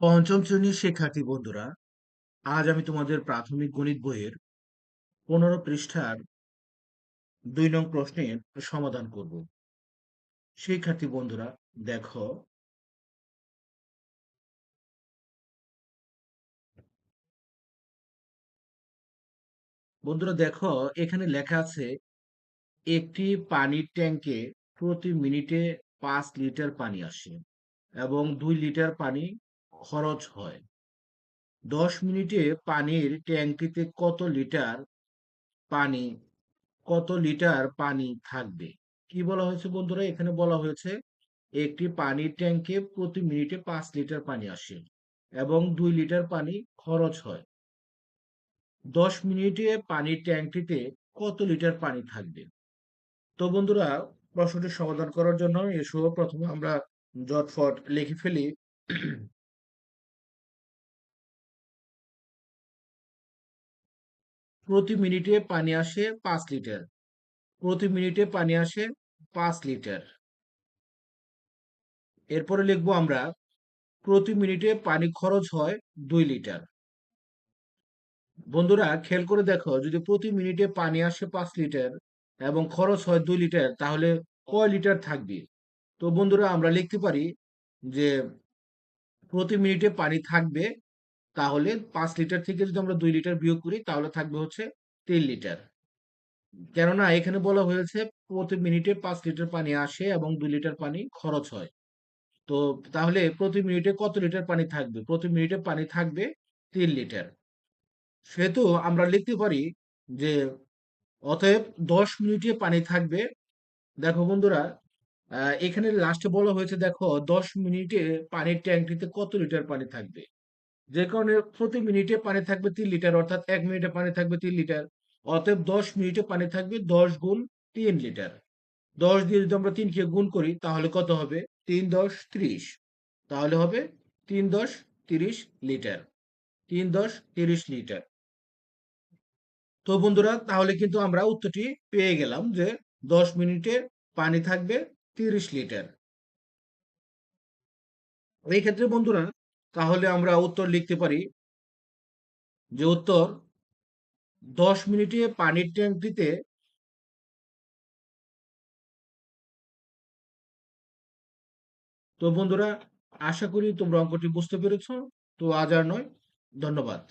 পঞ্চম শ্রেণির শিক্ষার্থী বন্ধুরা, আজ আমি তোমাদের প্রাথমিক গণিত বইয়ের পনেরো পৃষ্ঠার দুই নং প্রশ্নের সমাধান করব। শিক্ষার্থী বন্ধুরা, দেখো। বন্ধুরা, দেখো, এখানে লেখা আছে, একটি পানির ট্যাঙ্কে প্রতি মিনিটে পাঁচ লিটার পানি আসে এবং দুই লিটার পানি খরচ হয়। দশ মিনিটে পানির ট্যাঙ্কিতে কত লিটার পানি, কত লিটার পানি থাকবে? কি বলা হয়েছে বন্ধুরা? এখানে বলা হয়েছে একটি পানির ট্যাঙ্কে প্রতি মিনিটে পাঁচ লিটার পানি আসে এবং দুই লিটার পানি খরচ হয়। দশ মিনিটে পানির ট্যাঙ্কটিতে কত লিটার পানি থাকবে? তো বন্ধুরা, প্রশ্নটি সমাধান করার জন্য এসো। প্রথমে আমরা জটফট লিখে ফেলি। প্রতি মিনিটে পানি আসে পাঁচ লিটার। প্রতি মিনিটে পানি আসে পাঁচ লিটার। এরপরে লিখব আমরা, প্রতি মিনিটে পানি খরচ হয় দুই লিটার। বন্ধুরা, খেয়াল করে দেখো, যদি প্রতি মিনিটে পানি আসে পাঁচ লিটার এবং খরচ হয় দুই লিটার, তাহলে কয় লিটার থাকবে? তো বন্ধুরা, আমরা লিখতে পারি যে প্রতি মিনিটে পানি থাকবে তাহলে পাঁচ লিটার থেকে যদি আমরা দুই লিটার বিয়োগ করি, তাহলে থাকবে হচ্ছে তিন লিটার। কেননা এখানে বলা হয়েছে প্রতি মিনিটে পাঁচ লিটার পানি আসে এবং দুই লিটার পানি খরচ হয়। তো তাহলে প্রতি মিনিটে কত লিটার পানি থাকবে? প্রতি মিনিটে পানি থাকবে তিন লিটার। সেহেতু আমরা লিখতে পারি যে অতএব দশ মিনিটে পানি থাকবে। দেখো বন্ধুরা এখানে লাস্টে বলা হয়েছে, দেখো দশ মিনিটে পানির ট্যাঙ্কটিতে কত লিটার পানি থাকবে? যে কারণে প্রতি মিনিটে পানি থাকবে তিন লিটার, অর্থাৎ এক মিনিটে পানি থাকবে তিন লিটার, অতএব দশ মিনিটে পানি থাকবে দশ গুণ তিন লিটার। দশ দিয়ে যদি আমরা তিনকে গুণ করি, তাহলে কত হবে? তিন দশ ত্রিশ। তাহলে হবে তিন দশ তিরিশ লিটার। তিন দশ তিরিশ লিটার। তো বন্ধুরা, তাহলে কিন্তু আমরা উত্তরটি পেয়ে গেলাম যে দশ মিনিটে পানি থাকবে তিরিশ লিটার। এই ক্ষেত্রে বন্ধুরা তাহলে আমরা উত্তর লিখতে পারি যে উত্তর দশ মিনিটে পানির ট্যাঙ্ক দিতে তো বন্ধুরা, আশা করি তোমরা অঙ্কটি বুঝতে পেরেছ। তো আজ আর নয়, ধন্যবাদ।